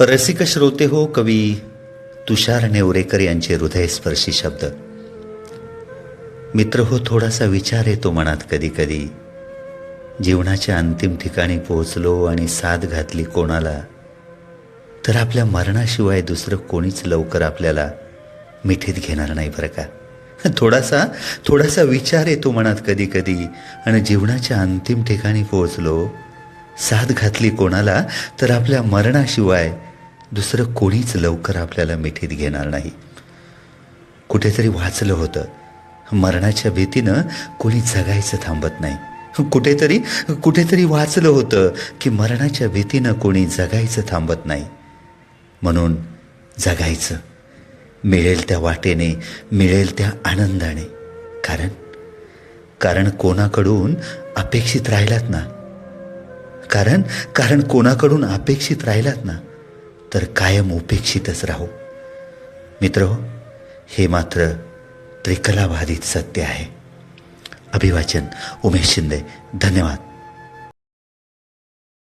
रसिक श्रोते हो कवी तुषार नेवरेकर यांचे हृदयस्पर्शी शब्द. मित्र हो थोडासा विचार येतो मनात कधी कधी जीवनाच्या अंतिम ठिकाणी पोहोचलो आणि साथ घातली कोणाला तर आपल्या मरणाशिवाय दुसरं कोणीच लवकर आपल्याला मिठीत घेणार नाही बरं का. थोडासा थोडासा विचार येतो मनात कधी कधी आणि जीवनाच्या अंतिम ठिकाणी पोहोचलो साथ घातली कोणाला तर आपल्या मरणाशिवाय दुसरं कोणीच लवकर आपल्याला मिठीत घेणार नाही. कुठेतरी वाचलं होतं मरणाच्या भीतीनं कोणी जगायचं थांबत नाही. कुठेतरी कुठेतरी वाचलं होतं की मरणाच्या भीतीनं कोणी जगायचं थांबत नाही. म्हणून जगायचं. मिळेल त्या वाटेने मिळेल त्या आनंदाने. कारण कारण कोणाकडून अपेक्षित राहिलात ना कारण कारण कोणाकडून अपेक्षित राहिलात ना तर कायम उपेक्षितच राहू. मित्र हे मात्र त्रिकलाबाधित सत्य आहे. अभिवाचन उमेश शिंदे धन्यवाद.